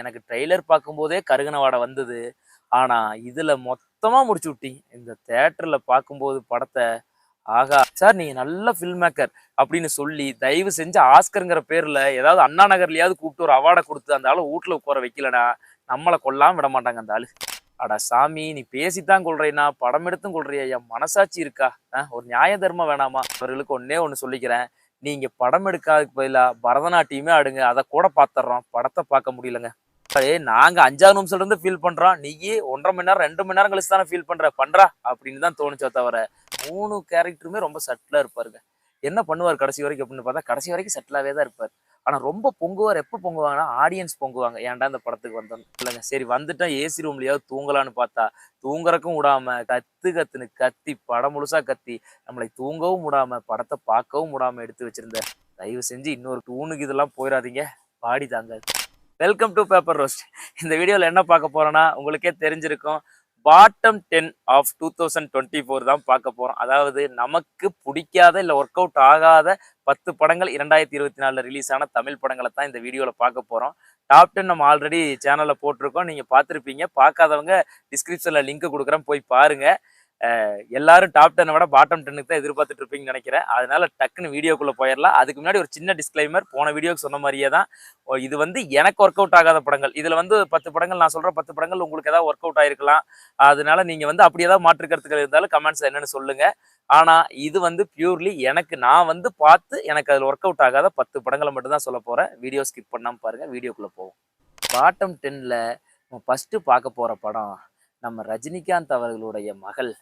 எனக்கு ட்ரெய்லர் பார்க்கும்போதே கருகன வாடை வந்தது. ஆனால் இதில் மொத்தமாக முடிச்சு விட்டீங்க. இந்த தேட்டரில் பார்க்கும்போது படத்தை ஆகா சார் நீங்கள் நல்ல ஃபில்ம் மேக்கர் அப்படின்னு சொல்லி தயவு செஞ்சு ஆஸ்கருங்கிற பேரில் ஏதாவது அண்ணா நகர்லையாவது கூப்பிட்டு ஒரு அவார்டை கொடுத்து அந்த ஆளை வீட்டில் உட்கார வைக்கலனா நம்மளை கொல்லாம விட மாட்டாங்க அந்த ஆளு. அடா சாமி நீ பேசித்தான் கொள்றேன்னா படம் எடுத்தும் கொள்றியா? என் மனசாட்சி இருக்கா? ஒரு நியாய தர்மம் வேணாமா? அவர்களுக்கு ஒன்னே ஒன்று சொல்லிக்கிறேன். நீங்கள் படம் எடுக்காதுக்கு பதிலாக பரதநாட்டியமே ஆடுங்க. அதை கூட பார்த்துட்றோம் படத்தை பார்க்க முடியலங்க. நாங்க அஞ்சாறு நிமிஷத்துல இருந்து ஃபீல் பண்றோம். நீயே ஒன்றரை மணி நேரம் ரெண்டு மணி நேரம் கழிச்சு தானே ஃபீல் பண்ற? பண்றா அப்படின்னு தான் தோணுச்சோ தவிர மூணு கேரக்டருமே ரொம்ப சட்டிலா இருப்பாருங்க என்ன பண்ணுவார் கடைசி வரைக்கும் அப்படின்னு பார்த்தா கடைசி வரைக்கும் செட்டிலாவே தான் இருப்பார். ஆனா ரொம்ப பொங்குவார். எப்போ பொங்குவாங்கன்னா ஆடியன்ஸ் பொங்குவாங்க. ஏன்டா இந்த படத்துக்கு வந்தோம் இல்லைங்க சரி வந்துட்டா ஏசி ரூம்லயாவது தூங்கலான்னு பார்த்தா தூங்குறக்கும் விடாம கத்து கத்துன்னு கத்தி படம் முழுசா கத்தி நம்மளை தூங்கவும் விடாம படத்தை பார்க்கவும் விடாம எடுத்து வச்சிருந்த தயவு செஞ்சு இன்னொரு டூனுக்கு இதெல்லாம் போயிடாதீங்க பாடி தாங்க வெல்கம் டு பேப்பர் ரோஸ்ட் இந்த வீடியோவில் என்ன பார்க்க போகிறோன்னா உங்களுக்கே தெரிஞ்சிருக்கும் bottom ten of two thousand twenty four தான் பார்க்க போகிறோம் அதாவது நமக்கு பிடிக்காத இல்லை ஒர்க் அவுட் ஆகாத பத்து படங்கள் இரண்டாயிரத்தி இருபத்தி நாலில் ரிலீஸ் ஆன தமிழ் படங்களை தான் இந்த வீடியோவில் பார்க்க போகிறோம் டாப் டென் நம்ம ஆல்ரெடி சேனலில் போட்டிருக்கோம். நீங்கள் பார்த்துருப்பீங்க. பார்க்காதவங்க டிஸ்கிரிப்ஷனில் லிங்க் கொடுக்குறேன். போய் பாருங்கள் எல்லாரும் டாப் டென்னை விட பாட்டம் டென்னுக்கு தான் எதிர்பார்த்துட்டு இருப்பீங்கன்னு நினைக்கிறேன். அதனால டக்குன்னு வீடியோக்குள்ளே போயிடலாம் அதுக்கு முன்னாடி ஒரு சின்ன டிஸ்க்ளைமர் போன வீடியோக்கு சொன்ன மாதிரியே தான். இது வந்து எனக்கு ஒர்க் அவுட் ஆகாத படங்கள். இதில் வந்து பத்து படங்கள் நான் சொல்கிற பத்து படங்கள் உங்களுக்கு ஏதாவது ஒர்க் அவுட் ஆயிருக்கலாம். அதனால நீங்கள் வந்து அப்படி ஏதாவது மாற்றுக்கிறதுக்கு இருந்தாலும் கமெண்ட்ஸ் என்னன்னு சொல்லுங்க. ஆனால் இது வந்து பியூர்லி எனக்கு நான் வந்து பார்த்து எனக்கு அதில் ஒர்க் அவுட் ஆகாத பத்து படங்களை மட்டும்தான் சொல்ல போகிறேன் வீடியோ ஸ்கிப் பண்ணாமல் பாருங்கள் வீடியோக்குள்ளே போவோம். பாட்டம் டென்னில் ஃபஸ்ட்டு பார்க்க போகிற படம் நம்ம ரஜினிகாந்த் அவர்களுடைய மகள்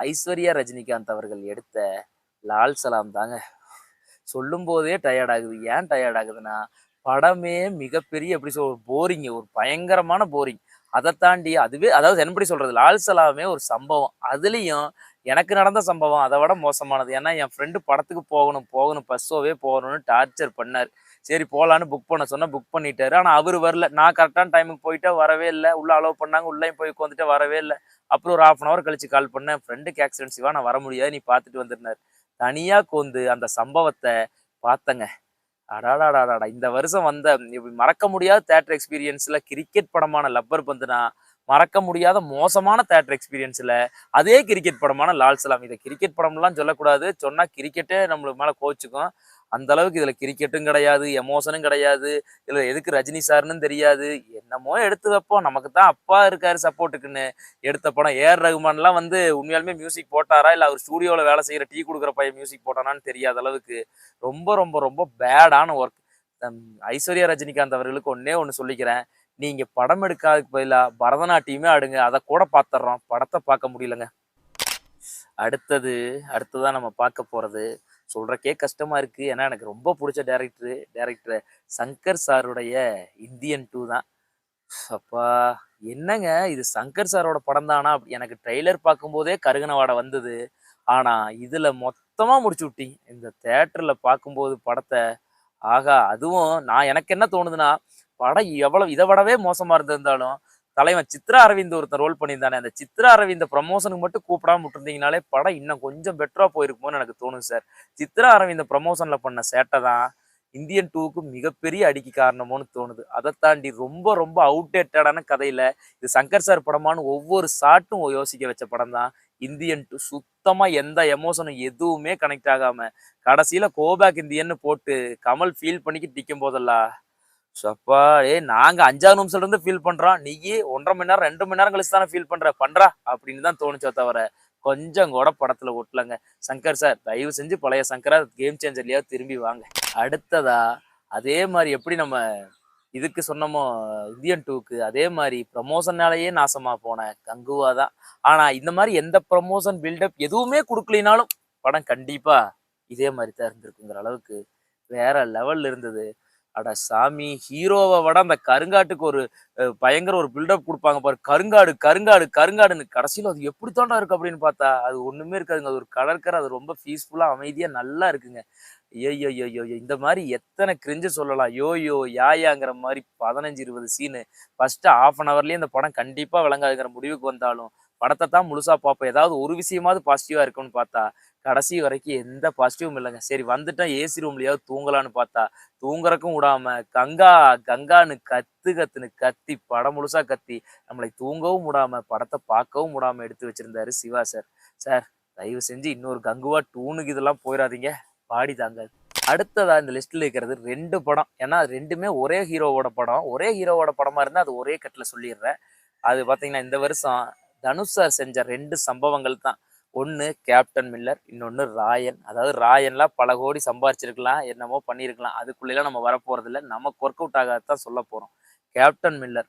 ஐஸ்வர்யா ரஜினிகாந்த் அவர்கள் எடுத்த லால் சலாம் தாங்க. சொல்லும் போதே டயர்ட் ஆகுது. ஏன் டயர்ட் ஆகுதுன்னா படமே மிகப்பெரிய எப்படி சொல் போரிங் ஒரு பயங்கரமான போரிங் அதை தாண்டி அதுவே அதாவது என்னப்படி சொல்றது? லால் சலாமே ஒரு சம்பவம். அதுலேயும் எனக்கு நடந்த சம்பவம் அதை விட மோசமானது. ஏன்னா என் ஃப்ரெண்டு படத்துக்கு போகணும் போகணும் பஸ்ஸோவே போகணும்னு டார்ச்சர் பண்ணார். சரி போகலான்னு புக் பண்ண சொன்னால் புக் பண்ணிட்டாரு. ஆனால் அவர் வரல. நான் கரெக்டான டைமுக்கு போயிட்டு வரவே இல்லை. உள்ளே அலோவ் பண்ணாங்க. உள்ளேயும் போய் உட்காந்துட்டு வரவே இல்லை. அப்புறம் ஒரு ஆஃப் அன் ஹவர் கழிச்சு கால் பண்ணேன். ஃப்ரெண்டுக்கு ஆக்சிடென்ட் சிவா நான் வர முடியாது. நீ பார்த்துட்டு வந்திருந்தார். தனியாக கொந்து அந்த சம்பவத்தை பார்த்தங்க. அடாடாடாடாடா. இந்த வருஷம் வந்த இப்படி மறக்க முடியாத தேட்டர் எக்ஸ்பீரியன்ஸில் கிரிக்கெட் படமான லப்பர் பந்துனா மறக்க முடியாத மோசமான தேட்டர் எக்ஸ்பீரியன்ஸில் அதே கிரிக்கெட் படமான லால் சலாம். இதை கிரிக்கெட் படம்லாம் சொல்லக்கூடாது. சொன்னால் கிரிக்கெட்டே நம்மளுக்கு மேலே கோச்சுக்கும். அந்த அளவுக்கு இதில் கிரிக்கெட்டும் கிடையாது எமோஷனும் கிடையாது இதில் எதுக்கு ரஜினி சார்னு தெரியாது. என்னமோ எடுத்து வைப்போம். நமக்கு தான் அப்பா இருக்காரு சப்போர்ட்டுக்குன்னு எடுத்த படம் ஏஆர் ரகுமான்லாம் வந்து உண்மையாலுமே மியூசிக் போட்டாரா? இல்லை அவர் ஸ்டூடியோவில் வேலை செய்கிற டீ கொடுக்குற பையன் மியூசிக் போட்டானான்னு தெரியாத அளவுக்கு ரொம்ப ரொம்ப ரொம்ப பேடான ஒர்க் ஐஸ்வர்யா ரஜினிகாந்த் அவர்களுக்கு ஒன்னே ஒன்று சொல்லிக்கிறேன். நீங்க படம் எடுக்காதுக்கு பதிலாக பரதநாட்டியமே ஆடுங்க. அதை கூட பார்த்துட்றோம் படத்தை பார்க்க முடியலங்க. அடுத்தது அடுத்ததான் நம்ம பார்க்க போறது. சொல்கிறக்கே கஷ்டமாக இருக்குது ஏன்னா எனக்கு ரொம்ப பிடிச்ச டேரக்டரு டேரக்டர் சங்கர் சாருடைய இந்தியன் டூ தான். அப்பா என்னங்க இது சங்கர் சாரோட படம் தானா எனக்கு ட்ரெய்லர் பார்க்கும்போதே கருகன வாடை வந்தது. ஆனால் இதில் மொத்தமாக முடிச்சு விட்டீங்க இந்த தேட்டரில் பார்க்கும்போது படத்தை ஆகா அதுவும் நான் எனக்கு என்ன தோணுதுன்னா படம் எவ்வளவு இதை விடவே மோசமாக இருந்திருந்தாலும் தலைவன் சித்ரா அரவிந்த் ஒருத்தன் ரோல் பண்ணியிருந்தானே அந்த சித்ரா அரவிந்த ப்ரமோஷனுக்கு மட்டும் கூப்பிடாம விட்டுருந்தீங்கனாலே படம் இன்னும் கொஞ்சம் பெட்டரா போயிருக்குமோன்னு எனக்கு தோணும் சார். சித்ரா அரவிந்த ப்ரமோஷன்ல பண்ண சேட்டை தான் இந்தியன் டூவுக்கு மிகப்பெரிய அடிக்கு காரணமோன்னு தோணுது. அதை தாண்டி ரொம்ப ரொம்ப அவுடேட்டடான கதையில இது சங்கர் சார் படமான்னு ஒவ்வொரு ஷாட்டும் யோசிக்க வச்ச படம் தான். இந்தியன் டூ சுத்தமாக எந்த எமோஷனும் எதுவுமே கனெக்ட் ஆகாம கடைசியில கோபேக் இந்தியன்னு போட்டு கமல் ஃபீல் பண்ணிக்கிட்டு நிற்கும் போதெல்லாம் சப்பா ஏ நாங்க அஞ்சாறு நிமிஷத்துல இருந்து ஃபீல் பண்றோம். நீ ஒன்றரை மணி நேரம் ரெண்டு மணி நேரம் கழிச்சு தானே ஃபீல் பண்ற? பண்றா அப்படின்னு தான் தோணுச்சோ தவிர கொஞ்சம் கூட படத்துல ஒட்டலங்க. சங்கர் சார் தயவு செஞ்சு பழைய சங்கரா கேம் சேஞ்சர்லயா திரும்பி வாங்க. அடுத்ததா அதே மாதிரி எப்படி நம்ம இதுக்கு சொன்னமோ இந்தியன் டூக்கு அதே மாதிரி ப்ரமோஷன்னாலேயே நாசமா போனேன் கங்குவா தான். ஆனா இந்த மாதிரி எந்த ப்ரமோஷன் பில்டப் எதுவுமே கொடுக்கலினாலும் படம் கண்டிப்பா இதே மாதிரி தான் இருந்திருக்குங்கிற அளவுக்கு வேற லெவல்ல இருந்தது. அட சாமி ஹீரோவை விட அந்த கருங்காட்டுக்கு ஒரு பயங்கர ஒரு பில்டப் கொடுப்பாங்க பாரு. கருங்காடு கருங்காடு கருங்காடுன்னு கடைசியில் அது எப்படி தாண்டா இருக்கு அப்படின்னு பார்த்தா அது ஒன்றுமே இருக்காதுங்க. அது ஒரு கடற்கரை அது ரொம்ப பீஸ்ஃபுல்லாக அமைதியாக நல்லா இருக்குங்க. ஐயோ ஐயோ இந்த மாதிரி எத்தனை கிரிஞ்சு சொல்லலாம். யோ யோ யாயாங்கிற மாதிரி பதினஞ்சு இருபது சீனு ஃபர்ஸ்ட் ஆஃப் அன் ஹவர்லேயே இந்த படம் கண்டிப்பாக விளங்காதுங்கிற முடிவுக்கு வந்தாலும் படத்தை தான் முழுசா பார்ப்போம். ஏதாவது ஒரு விஷயமாவது பாசிட்டிவாக இருக்கும்னு பார்த்தா கடைசி வரைக்கும் எந்த பாசிட்டிவும் இல்லைங்க. சரி வந்துட்டா ஏசி ரூம்லையாவது தூங்கலான்னு பார்த்தா தூங்குறக்கும் விடாம கங்கா கங்கான்னு கத்து கத்துன்னு கத்தி படம் முழுசா கத்தி நம்மளை தூங்கவும் விடாம படத்தை பார்க்கவும் விடாம எடுத்து வச்சிருந்தாரு சிவா சார். சார் தயவு செஞ்சு இன்னொரு கங்குவா டூனுக்கு இதெல்லாம் போயிடாதீங்க பாடி தாங்க. அடுத்ததா இந்த லிஸ்ட்ல இருக்கிறது ரெண்டு படம். ஏன்னா ரெண்டுமே ஒரே ஹீரோவோட படம். ஒரே ஹீரோவோட படமா இருந்தா அது ஒரே கட்டில் சொல்லிடுறேன். அது பார்த்தீங்கன்னா இந்த வருஷம் தனுஷ் சார் செஞ்ச ரெண்டு சம்பவங்கள் தான். ஒன்று கேப்டன் மில்லர் இன்னொன்று ராயன். அதாவது ராயன்லாம் பல கோடி சம்பாரிச்சிருக்கலாம் என்னமோ பண்ணியிருக்கலாம் அதுக்குள்ளெல்லாம் நம்ம வரப்போகிறதில்ல நமக்கு ஒர்க் அவுட் ஆகாதான் சொல்ல போகிறோம் கேப்டன் மில்லர்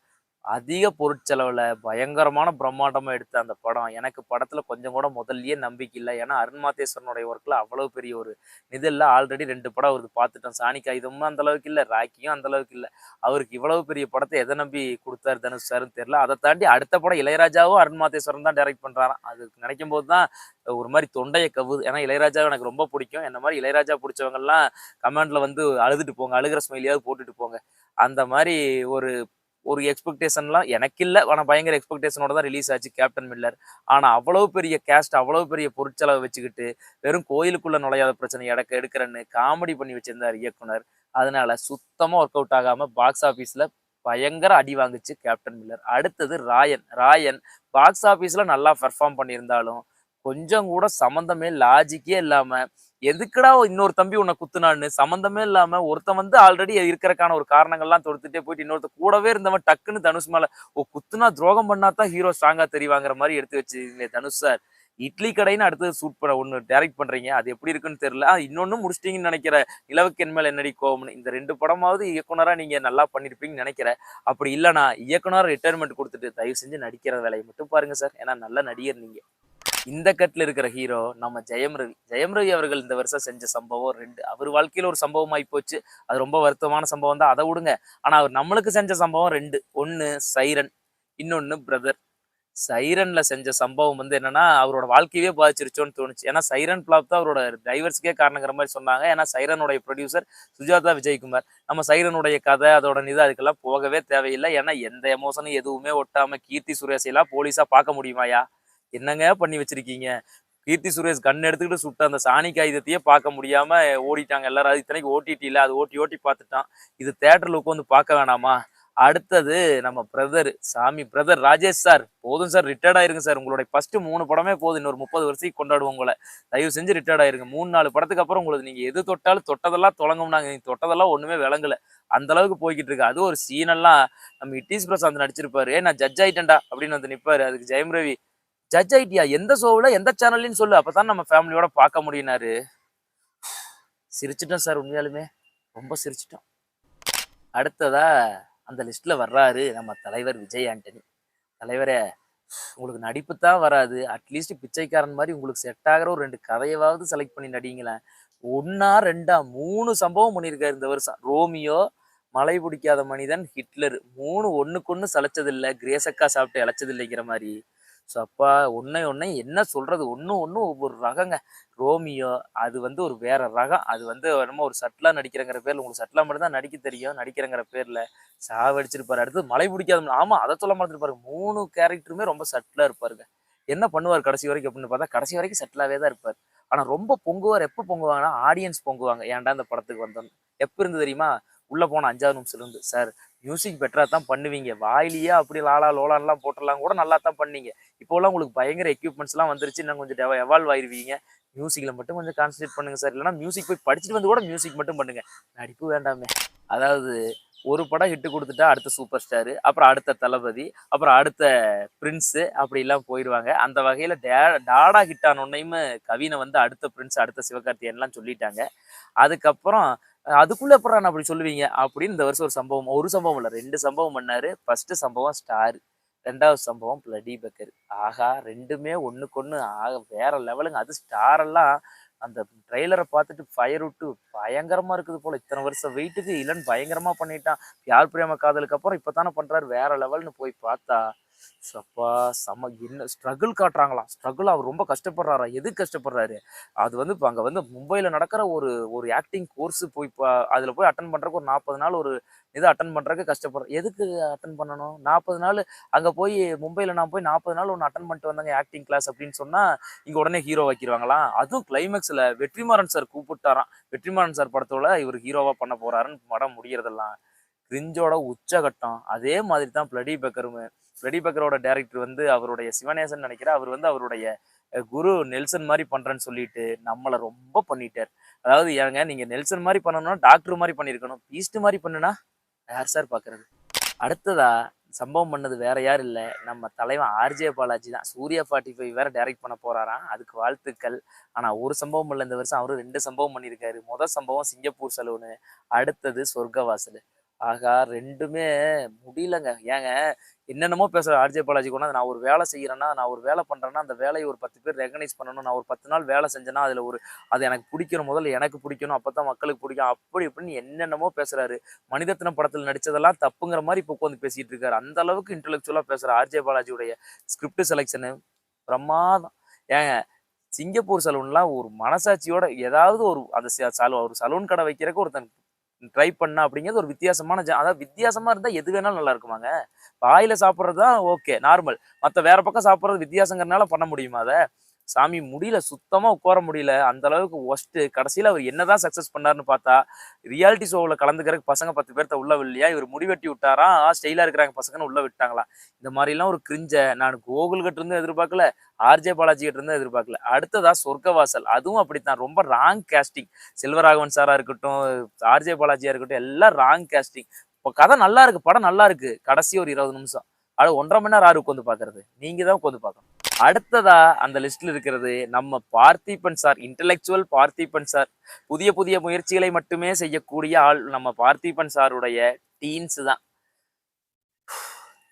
அதிக பொருட்செலவில் பயங்கரமான பிரம்மாண்டமாக எடுத்த அந்த படம். எனக்கு படத்தில் கொஞ்சம் கூட முதல்லயே நம்பிக்கை இல்லை. ஏன்னா அருண்மாத்தேஸ்வரனுடைய ஒர்க்கில் அவ்வளோ பெரிய ஒரு இது ஆல்ரெடி ரெண்டு படம் அவருக்கு பார்த்துட்டோம் சாணிக்கா இதுவும் அந்த அளவுக்கு இல்லை. ராக்கியும் அந்த அளவுக்கு இல்லை. அவருக்கு இவ்வளவு பெரிய படத்தை எதை நம்பி கொடுத்தாரு தனுஷ் சார்னு தெரியல. அதை தாண்டி அடுத்த படம் இளையராஜாவும் அருண்மாத்தேஸ்வரன் தான் டைரக்ட் பண்ணுறாராம் அது நினைக்கும் போது தான் ஒரு மாதிரி தொண்டையை கவுது ஏன்னா இளையராஜா எனக்கு ரொம்ப பிடிக்கும். என்ன மாதிரி இளையராஜா பிடிச்சவங்கெல்லாம் கமெண்ட்ல வந்து அழுதுட்டு போங்க. அழுகிற ஸ்மைலியாவது போட்டுட்டு போங்க. அந்த மாதிரி ஒரு ஒரு எக்ஸ்பெக்டேஷன்லாம் எனக்கு இல்லை ஆனால் பயங்கர எக்ஸ்பெக்டேஷனோட தான் ரிலீஸ் ஆச்சு கேப்டன் மில்லர் ஆனால் அவ்வளோ பெரிய கேஸ்ட் அவ்வளோ பெரிய பொருட்செலவை வச்சுக்கிட்டு வெறும் கோயிலுக்குள்ளே நுழையாத பிரச்சனை இடக்க எடுக்கிறேன்னு காமெடி பண்ணி வச்சிருந்தார் இயக்குனர். அதனால சுத்தமாக ஒர்க் அவுட் ஆகாமல் பாக்ஸ் ஆஃபீஸில் பயங்கர அடி வாங்குச்சு கேப்டன் மில்லர் அடுத்தது ராயன் ராயன் பாக்ஸ் ஆஃபீஸில் நல்லா பெர்ஃபார்ம் பண்ணியிருந்தாலும் கொஞ்சம் கூட சம்மந்தமே லாஜிக்கே இல்லாமல் எதுக்குடா இன்னொரு தம்பி உன்னை குத்துனான்னு? சம்மந்தமே இல்லாம ஒருத்தன் வந்து ஆல்ரெடி இருக்கிறக்கான ஒரு காரணங்கள்லாம் தொடுத்துட்டே போயிட்டு இன்னொருத்த கூடவே இருந்தவன் டக்குன்னு தனுஷ் மேல ஓ குத்துனா துரோகம் பண்ணா தான் ஹீரோ ஸ்ட்ராங்கா தெரிவாங்கிற மாதிரி எடுத்து வச்சிருக்கீங்களே தனுஷ் சார் இட்லி கடைன்னு அடுத்தது சூட் பண்ண ஒன்று டைரக்ட் பண்ணுறீங்க அது எப்படி இருக்குன்னு தெரியல. இன்னொன்னு முடிச்சிட்டீங்கன்னு நினைக்கிற நிலவுக்கு என் மேல என்னடி கோவம்னு. இந்த ரெண்டு படமாவது இயக்குனராக நீங்க நல்லா பண்ணிருப்பீங்கன்னு நினைக்கிறேன். அப்படி இல்லைனா இயக்குனர் ரிட்டையர்மெண்ட் கொடுத்துட்டு தயவு செஞ்சு நடிக்கிற வேலையை மட்டும் பாருங்க சார் ஏன்னா நல்ல நடிகர் நீங்கள் இந்த கட்டில் இருக்கிற ஹீரோ நம்ம ஜெயம் ரவி ஜெயம் ரவி அவர்கள் இந்த வருஷம் செஞ்ச சம்பவம் ரெண்டு. அவர் வாழ்க்கையில் ஒரு சம்பவம் ஆகி போச்சு. அது ரொம்ப வருத்தமான சம்பவம் தான். அதை விடுங்க. ஆனால் அவர் நம்மளுக்கு செஞ்ச சம்பவம் ரெண்டு. ஒன்று சைரன். இன்னொன்று பிரதர் சைரன்ல செஞ்ச சம்பவம் வந்து என்னன்னா அவரோட வாழ்க்கையவே பாதிச்சிருச்சோன்னு தோணுச்சு. ஏன்னா சைரன் பிளாப் தான் அவரோட டைவர்ஸ்க்கே காரணங்கிற மாதிரி சொன்னாங்க. ஏன்னா சைரனுடைய ப்ரொடியூசர் சுஜாதா விஜயகுமார். நம்ம சைரனுடைய கதை அதோட நிதா அதுக்கெல்லாம் போகவே தேவையில்லை. ஏன்னா எந்த எமோஷனும் எதுவுமே ஒட்டாம கீர்த்தி சுரேஷையெல்லாம் போலீஸா பார்க்க முடியுமாயா? என்னங்க பண்ணி வச்சிருக்கீங்க? கீர்த்தி சுரேஷ் கண் எடுத்துக்கிட்டு சுட்ட அந்த சாணி காகிதத்தையே பார்க்க முடியாம ஓடிட்டாங்க எல்லாரும். அது இத்தனைக்கு ஓட்டிட்டு இல்லை அது ஓட்டி ஓட்டி பார்த்துட்டான். இது தேட்டரில் உட்காந்து பார்க்க வேணாமா? அடுத்தது நம்ம brother Sami brother Rajesh sir. போதும் சார் ரிட்டையர்ட் ஆயிருங்க சார். உங்களுடைய ஃபர்ஸ்ட் மூணு படமே போதும். இன்னொரு முப்பது வருஷத்துக்கு கொண்டாடுவோம் உங்களை. தயவு செஞ்சு ரிட்டையர்ட் ஆயிருங்க. மூணு நாலு படத்துக்கு அப்புறம் உங்களுக்கு நீங்க எது தொட்டாலும் தொட்டதெல்லாம் தொடங்கும்னாங்க நீங்க தொட்டதெல்லாம் ஒண்ணுமே விளங்கல. அந்த அளவுக்கு போய்கிட்டு இருக்கு. அது ஒரு சீனெல்லாம் நம்ம இட்டீஸ் பிரசாந்த் நடிச்சிருப்பாரு. ஏ நான் ஜட்ஜ் ஆயிட்டேன்டா அப்படின்னு வந்து நிப்பாரு. அதுக்கு ஜெயம் ரவி ஜட்ஜ் ஐடியா எந்த ஷோவில் எந்த சேனல்லையும் சொல்லு. அப்பதான் நம்ம ஃபேமிலியோட பார்க்க முடியினாரு. சிரிச்சிட்டோம் சார் உண்மையாலுமே. ரொம்ப சிரிச்சிட்டோம். அடுத்ததா அந்த லிஸ்ட்டில் வர்றாரு நம்ம தலைவர் விஜய் ஆண்டனி. தலைவரே உங்களுக்கு நடிப்பு தான் வராது. அட்லீஸ்ட் பிச்சைக்காரன் மாதிரி உங்களுக்கு செட் ஆகிற ஒரு ரெண்டு கதையவாவது செலக்ட் பண்ணி நடிங்களேன். ஒன்னா ரெண்டா மூணு சம்பவம் பண்ணியிருக்காரு இந்த வருஷம். ரோமியோ மலை பிடிக்காத மனிதன் ஹிட்லர். மூணு ஒன்றுக்கு ஒன்று சளைச்சதில்லை. கிரேசக்கா சாப்பிட்டு இழைச்சதில்லைங்கிற மாதிரி. சப்பா ஒன்னே ஒன்றை ஒன்றை என்ன சொல்றது? ஒன்று ஒன்று ஒவ்வொரு ரகங்க. ரோமியோ அது வந்து ஒரு வேற ரகம். அது வந்து என்னமோ ஒரு சட்டிலாக நடிக்கிறங்கிற பேர்ல உங்களுக்கு சட்டிலா மட்டும் தான் நடிக்க தெரியும் நடிக்கிறங்கிற பேர்ல. சாவடிச்சிருப்பாரு. அடுத்து மழை பிடிக்காத ஆமா அதை சொல்ல மறந்துருப்பாரு மூணு கேரக்டருமே ரொம்ப சட்டிலா இருப்பாருங்க. என்ன பண்ணுவார் கடைசி வரைக்கும் அப்படின்னு பார்த்தா கடைசி வரைக்கும் சட்டிலாகவே தான் இருப்பார். ஆனா ரொம்ப பொங்குவார். எப்போ பொங்குவாங்கன்னா ஆடியன்ஸ் பொங்குவாங்க. ஏன்டா இந்த படத்துக்கு வந்தோம் எப்போ இருந்து தெரியுமா? உள்ளே போன அஞ்சாவது நிமிஷத்துலேருந்து இருந்து சார் மியூசிக் பெட்டராக தான் பண்ணுவீங்க. வாயிலேயே அப்படி லாலா லோலான்லாம் போட்டுடலாம் கூட நல்லா தான் பண்ணீங்க. இப்போலாம் உங்களுக்கு பயங்கர எக்யூப்மெண்ட்ஸ்லாம் வந்துருச்சு. இன்னும் கொஞ்சம் எவால்வ் ஆயிருவீங்க. மியூசிக்கில் மட்டும் கொஞ்சம் கான்சன்ட்ரேட் பண்ணுங்க சார். இல்லைனா மியூசிக் போய் படிச்சுட்டு வந்து கூட மியூசிக் மட்டும் பண்ணுங்க. நடிப்பு வேண்டாமே. அதாவது ஒரு படம் ஹிட்டு கொடுத்துட்டா அடுத்த சூப்பர் ஸ்டாரு அப்புறம் அடுத்த தளபதி அப்புறம் அடுத்த பிரின்ஸு அப்படிலாம் போயிடுவாங்க அந்த வகையில் டே டாடா ஹிட் ஆனோன்னையும் கவினை வந்து அடுத்த பிரின்ஸ் அடுத்த சிவகார்த்தியன்லாம் சொல்லிட்டாங்க. அதுக்கப்புறம் அதுக்குள்ள அப்புறம் நான் அப்படி சொல்லுவீங்க? அப்படின்னு இந்த வருஷம் ஒரு சம்பவம் ஒரு சம்பவம் இல்லை ரெண்டு சம்பவம் பண்ணாரு. ஃபர்ஸ்ட் சம்பவம் ஸ்டார் ரெண்டாவது சம்பவம் பிளடி பக்கர் ஆகா ரெண்டுமே ஒண்ணுக்கு ஒண்ணு ஆக வேற லெவலுங்க அது ஸ்டார் எல்லாம் அந்த ட்ரெய்லரை பார்த்துட்டு ஃபயர் விட்டு பயங்கரமா இருக்குது போல. இத்தனை வருஷம் வெயிட்டுக்கு இல்லைன்னு பயங்கரமா பண்ணிட்டான். யார் பிரேம காதலுக்கு அப்புறம் இப்பதானே பண்றாரு வேற லெவல்னு போய் பார்த்தா சப்பா செம என்ன ஸ்ட்ரகிள் காட்டுறாங்களாம். ஸ்ட்ரகிள் அவர் ரொம்ப கஷ்டப்படுறாரா? எது கஷ்டப்படுறாரு? அது வந்து இப்போ அங்கே வந்து மும்பையில் நடக்கிற ஒரு ஒரு ஆக்டிங் கோர்ஸ் போய் இப்போ அதில் போய் அட்டன் பண்ணுறக்கு ஒரு நாற்பது நாள் ஒரு இது அட்டன் பண்ணுறதுக்கு கஷ்டப்படுறேன் எதுக்கு அட்டன் பண்ணணும்? நாற்பது நாள் அங்கே போய் மும்பையில் நான் போய் நாற்பது நாள் ஒன்று அட்டன் பண்ணிட்டு வந்தாங்க ஆக்டிங் கிளாஸ் அப்படின்னு சொன்னால் இங்கே உடனே ஹீரோ வைக்கிருவாங்களாம் அதுவும் கிளைமேக்ஸில் வெற்றிமாறன் சார் கூப்பிட்டாராம். வெற்றிமாறன் சார் படத்தோட இவர் ஹீரோவாக பண்ண போகிறாருன்னு படம் முடியறதெல்லாம். கிரிஞ்சோட உச்சகட்டம். அதே மாதிரி தான் பிளடி பேக்கருமே. ஃப்ரெடி பக்கரோட டேரக்டர் வந்து அவருடைய சிவனேசன் நினைக்கிறேன். அவர் வந்து அவருடைய குரு நெல்சன் மாதிரி பண்றேன்னு சொல்லிட்டு நம்மளை ரொம்ப பண்ணிட்டார். அதாவது ஏங்க நீங்க நெல்சன் மாதிரி பண்ணணும்னா டாக்டர் மாதிரி பண்ணியிருக்கணும். பீஸ்ட் மாதிரி பண்ணுனா யார் சார் பார்க்குறது அடுத்ததா சம்பவம் பண்ணது வேற யார் இல்லை. நம்ம தலைவன் ஆர்ஜே பாலாஜி தான். சூர்யா ஃபார்ட்டி ஃபைவ் வேற டைரக்ட் பண்ண போறாராம். அதுக்கு வாழ்த்துக்கள். ஆனா ஒரு சம்பவம் இல்லை இந்த வருஷம். அவரு ரெண்டு சம்பவம் பண்ணியிருக்காரு. முதல் சம்பவம் சிங்கப்பூர் சலூனு அடுத்தது சொர்க்கவாசல். ஆகா ரெண்டுமே முடியலங்க. ஏங்க என்னென்னமோ பேசுகிற ஆர்ஜே பாலாஜி கொண்டா நான் ஒரு வேலை செய்யறேன்னா நான் ஒரு வேலை பண்ணுறேன்னா அந்த வேலையை ஒரு பத்து பேர் ரெகனைஸ் பண்ணணும். நான் ஒரு பத்து நாள் வேலை செஞ்சேன்னா அதில் ஒரு அது எனக்கு பிடிக்கணும். முதல்ல எனக்கு பிடிக்கணும். அப்போ தான் மக்களுக்கு பிடிக்கும். அப்படி இப்படின்னு என்னென்னமோ பேசுகிறாரு மனிதத்தின படத்தில் நடித்ததெல்லாம் தப்புங்கிற மாதிரி இப்போ உட்காந்து பேசிகிட்டு இருக்காரு. அந்த அளவுக்கு இன்டலெக்சுவலாக பேசுகிற ஆர்ஜே பாலாஜியுடைய ஸ்கிரிப்ட் செலெக்ஷனு பிரமாதம். ஏங்க சிங்கப்பூர் சலூன்லாம் ஒரு மனசாட்சியோட ஏதாவது ஒரு அந்த ச- ஒரு சலூன் கடை வைக்கிறதுக்கு ஒருத்தன் ட்ரை பண்ணா அப்படிங்கிறது ஒரு வித்தியாசமான ஜ- அதாவது வித்தியாசமாக இருந்தால் எது வேணாலும் நல்லா இருக்குமாங்க. வாயில் சாப்பிட்றது தான் ஓகே நார்மல் மற்ற வேற பக்கம் சாப்பிட்றது வித்தியாசங்கிறனால பண்ண முடியுமா அதை? சாமி முடியல சுத்தமா உட்கார முடியல. அந்த அளவுக்கு ஒஸ்ட்டு கடைசியில அவர் என்னதான் சக்ஸஸ் பண்ணாருன்னு பார்த்தா ரியாலிட்டி ஷோவில் கலந்துக்கிறதுக்கு பசங்க பத்து பேர்த்த உள்ள இல்லையா இவர் முடிவெட்டி விட்டாரா? ஸ்டைலாக இருக்கிறாங்க பசங்கன்னு உள்ள விட்டாங்களா? இந்த மாதிரிலாம் ஒரு கிரிஞ்ச நான் கோகுல் கிட்ட இருந்து எதிர்பார்க்கல ஆர்ஜே பாலாஜி கிட்ட இருந்து எதிர்பார்க்கல. அடுத்ததா சொர்க்கவாசல். அதுவும் அப்படித்தான். ரொம்ப ராங் கேஸ்டிங் செல்வராகவன் சாரா இருக்கட்டும் ஆர்ஜே பாலாஜியா இருக்கட்டும் எல்லாம் ராங் கேஸ்டிங் இப்போ கதை நல்லா இருக்கு படம் நல்லா இருக்கு. கடைசி ஒரு இருபது நிமிஷம். அது ஒன்றரை மணி நேரம் ஆறு உட்காந்து பாக்குறது நீங்க தான் உட்காந்து பார்க்கணும். அடுத்ததா அந்த லிஸ்ட்ல இருக்கிறது நம்ம Parthiban sir intellectual Parthiban sir புதிய புதிய முயற்சிகளை மட்டுமே செய்யக்கூடிய ஆள் நம்ம பார்த்திபன் சாருடைய டீன்ஸ் தான்.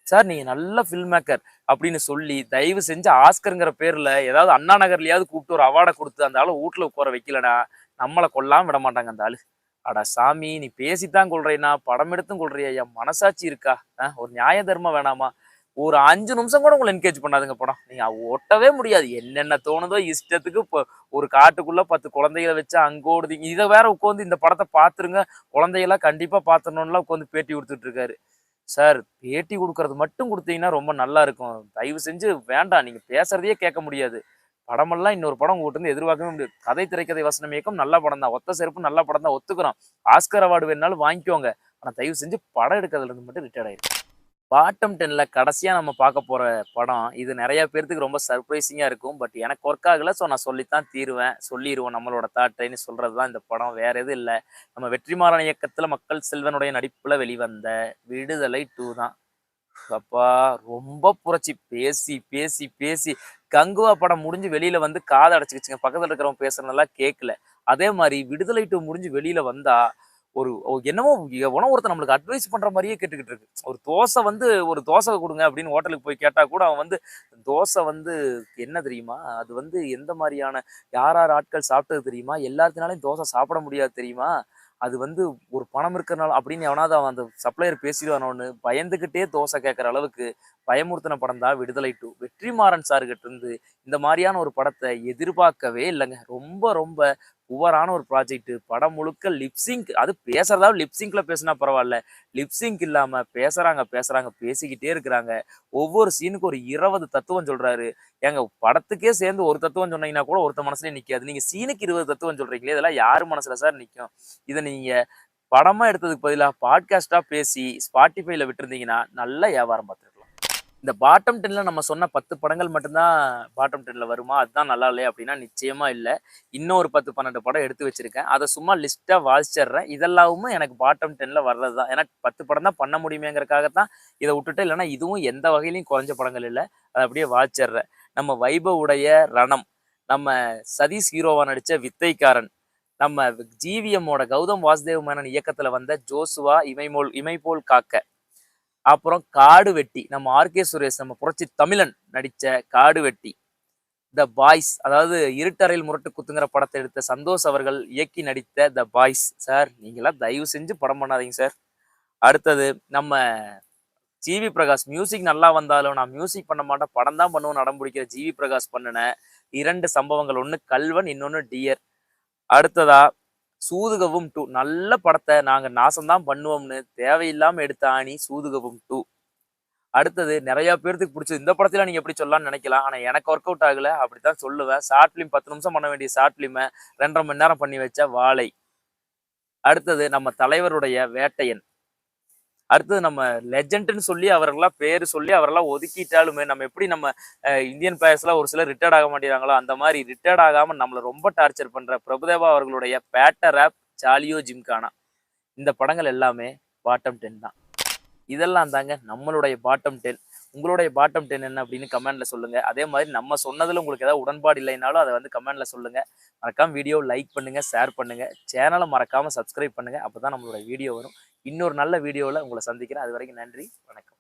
சார் நீங்க நல்ல ஃபில்ம் மேக்கர் அப்படின்னு சொல்லி தயவு செஞ்சு ஆஸ்கருங்கிற பேர்ல ஏதாவது அண்ணா நகர்லயாவது கூப்பிட்டு ஒரு அவார்டை கொடுத்து அந்த ஆளை வீட்டுல உட்கார வைக்கலடா நம்மளை கொல்லாம விட மாட்டாங்க அந்த ஆளு. அடா சாமி நீ பேசித்தான் கொள்றேன்னா படம் எடுத்தும் கொள்றியா என் மனசாட்சி இருக்கா? ஒரு நியாய தர்மம் வேணாமா? ஒரு அஞ்சு நிமிஷம் கூட உங்களை என்கேஜ் பண்ணாதுங்க படம் நீங்க ஒட்டவே முடியாது. என்னென்ன தோணுதோ இஷ்டத்துக்கு இப்போ ஒரு காட்டுக்குள்ள பத்து குழந்தைகளை வச்சு அங்கே ஓடுதீங்க இதை வேற உட்காந்து இந்த படத்தை பார்த்துருங்க. குழந்தைகளாம் கண்டிப்பா பார்த்துடணும்லாம் உட்காந்து பேட்டி கொடுத்துட்டு இருக்காரு சார் பேட்டி கொடுக்கறது மட்டும் கொடுத்தீங்கன்னா ரொம்ப நல்லா இருக்கும். தயவு செஞ்சு வேண்டாம். நீங்க பேசுறதையே கேட்க முடியாது. படமெல்லாம் இன்னொரு படம் உங்கள்கிட்ட இருந்து எதிர்பார்க்கவே முடியாது. கதை திரைக்கதை வசனம் இயக்கம் நல்ல படம் தான். ஒத்த செருப்பு நல்ல படம் தான். ஒத்துக்கிறோம். ஆஸ்கர் அவார்டு வேணாலும் வாங்கிக்கோங்க. ஆனால் தயவு செஞ்சு படம் எடுக்கிறதுல இருந்து மட்டும் ரிட்டையர்ட் ஆயிருக்கு பாட்டம் டென்ல கடைசியாக நம்ம பார்க்க போகிற படம் இது நிறைய பேர்த்துக்கு ரொம்ப சர்ப்ரைசிங்காக இருக்கும். பட் எனக்கு ஒர்க் ஆகல ஸோ நான் சொல்லித்தான் தீருவேன். சொல்லிடுவோம் நம்மளோட தாட்டைன்னு சொல்றதுதான் இந்த படம். வேற எதுவும் இல்லை. நம்ம வெற்றிமாறன் இயக்கத்தில் மக்கள் செல்வனுடைய நடிப்பில் வெளிவந்த விடுதலை டூ தான். அப்பா ரொம்ப புரட்சி. பேசி பேசி பேசி. கங்குவா படம் முடிஞ்சு வெளியில் வந்து காதை அடைச்சிக்கிச்சுங்க. பக்கத்தில் இருக்கிறவங்க பேசுகிறதெல்லாம் கேட்கல அதே மாதிரி விடுதலை டூ முடிஞ்சு வெளியில் வந்தால் ஒரு என்னமோ எவனோ ஒருத்தன் நம்மளுக்கு அட்வைஸ் பண்ற மாதிரியே கேட்டுக்கிட்டு இருக்கு. ஒரு தோசை வந்து ஒரு தோசை கொடுங்க அப்படின்னு ஹோட்டலுக்கு போய் கேட்டா கூட அவன் வந்து தோசை வந்து என்ன தெரியுமா? அது வந்து எந்த மாதிரியான யார் யார் ஆட்கள் சாப்பிட்டது தெரியுமா? எல்லாத்தினாலையும் தோசை சாப்பிட முடியாது தெரியுமா? அது வந்து ஒரு பணம் இருக்கிறனால அப்படின்னு எவனாவது அவன் அந்த சப்ளையர் பேசிடுவானோன்னு பயந்துக்கிட்டே தோசை கேட்குற அளவுக்கு பயமுறுத்தின படம் தான் விடுதலை டூ வெற்றிமாறன் சார்கிட்ட இருந்து இந்த மாதிரியான ஒரு படத்தை எதிர்பார்க்கவே இல்லைங்க. ரொம்ப ரொம்ப புவரான ஒரு ப்ராஜெக்ட் படம் முழுக்க லிப்சிங்க் அது பேசுறதா லிப்சிங்க்ல பேசினா பரவாயில்ல. லிப்சிங்க் இல்லாம பேசுறாங்க பேசுறாங்க பேசிக்கிட்டே இருக்கிறாங்க. ஒவ்வொரு சீனுக்கு ஒரு இருபது தத்துவம் சொல்றாரு. எங்க படத்துக்கே சேர்ந்து ஒரு தத்துவம் சொன்னீங்கன்னா கூட ஒருத்த மனசுலயே நிக்காது. நீங்க சீனுக்கு இருபது தத்துவம் சொல்றீங்களே இதெல்லாம் யாரு மனசுல சார் நிக்கும்? இதை நீங்க படமா எடுத்ததுக்கு பதிலாக பாட்காஸ்டா பேசி ஸ்பாட்டிஃபைல விட்டுருந்தீங்கன்னா நல்ல வியாபாரம் பார்த்து இந்த பாட்டம் டென்ல நம்ம சொன்ன பத்து படங்கள் மட்டும்தான் பாட்டம் டென்ல வருமா? அதுதான் நல்லா இல்லையா அப்படின்னா நிச்சயமா இல்லை. இன்னும் ஒரு பத்து பன்னெண்டு படம் எடுத்து வச்சிருக்கேன். அதை சும்மா லிஸ்ட்டாக வாசிச்சிடுறேன். இதெல்லாமும் எனக்கு பாட்டம் டென்ல வர்றது தான். ஏன்னா பத்து படம் தான் பண்ண முடியுமேங்கிறதுக்காகத்தான் இதை விட்டுட்டு இல்லைன்னா இதுவும் எந்த வகையிலையும் குறைஞ்ச படங்கள் இல்லை. அதை அப்படியே வாசிச்சிடுறேன். நம்ம வைபவுடைய ரணம் நம்ம சதீஷ் ஹீரோவா நடித்த வித்தைக்காரன் நம்ம ஜிவிஎம்மோட கௌதம் வாசுதேவ் மேனன் இயக்கத்தில் வந்த ஜோசுவா இமைமோல் இமைபோல் காக்க. அப்புறம் காடு வெட்டி நம்ம ஆர்கே சுரேஷ் நம்ம புரட்சி தமிழன் நடித்த காடு வெட்டி த பாய்ஸ் அதாவது இருட்டறையில் முரட்டு குத்துங்கிற படத்தை எடுத்த சந்தோஷ் அவர்கள் இயக்கி நடித்த த பாய்ஸ் சார் நீங்களாம் தயவு செஞ்சு படம் பண்ணாதீங்க சார் அடுத்தது நம்ம ஜிவி பிரகாஷ் மியூசிக் நல்லா வந்தாலும் நான் மியூசிக் பண்ண மாட்டேன். படம் தான் பண்ணுவேன் நடம் பிடிக்கிற ஜிவி பிரகாஷ் பண்ணின இரண்டு சம்பவங்கள். ஒன்று கல்வன் இன்னொன்று டியர். அடுத்ததா சூதுகவும் டூ நல்ல படத்தை நாங்கள் நாசம்தான் பண்ணுவோம்னு தேவையில்லாமல் எடுத்த ஆணி சூதுகவும் டூ அடுத்தது நிறைய பேர்த்துக்கு பிடிச்சது. இந்த படத்துல நீங்க எப்படி சொல்லலாம்னு நினைக்கலாம். ஆனா எனக்கு ஒர்க் அவுட் ஆகல. அப்படித்தான் சொல்லுவேன். ஷார்ட் ஃபிலிம் பத்து நிமிஷம் பண்ண வேண்டிய ஷார்ட் ஃபிலிமை ரெண்டரை மணி நேரம் பண்ணி வச்ச வாழை. அடுத்தது நம்ம தலைவருடைய வேட்டையன். அடுத்தது நம்ம லெஜண்ட்னு சொல்லி அவர்களாம் பேர் சொல்லி அவரெல்லாம் ஒதுக்கிட்டாலுமே நம்ம எப்படி நம்ம இந்தியன் பிளேயர்ஸ்லாம் ஒரு சிலர் ரிட்டையர்ட் ஆக மாட்டேங்கிறாங்களோ அந்த மாதிரி ரிட்டையர்ட் ஆகாமல் நம்மளை ரொம்ப டார்ச்சர் பண்ணுற பிரபுதேவா அவர்களுடைய பேட்டர் ஆப் ஜாலியோ ஜிம்கானா இந்த படங்கள் எல்லாமே பாட்டம் டென் தான். இதெல்லாம் தாங்க நம்மளுடைய பாட்டம் டென் உங்களுடைய பாட்டம் டென் என்ன அப்படின்னு கமெண்ட்ல சொல்லுங்க. அதே மாதிரி நம்ம சொன்னதுல உங்களுக்கு ஏதாவது உடன்பாடு இல்லைனாலும் அதை வந்து கமெண்ட்ல சொல்லுங்க. மறக்காம வீடியோ லைக் பண்ணுங்க ஷேர் பண்ணுங்க. சேனலை மறக்காம சப்ஸ்கிரைப் பண்ணுங்க. அப்பதான் நம்மளோட வீடியோ வரும். இன்னொரு நல்ல வீடியோவில் உங்களை சந்திக்கிறேன். அது வரைக்கும் நன்றி வணக்கம்.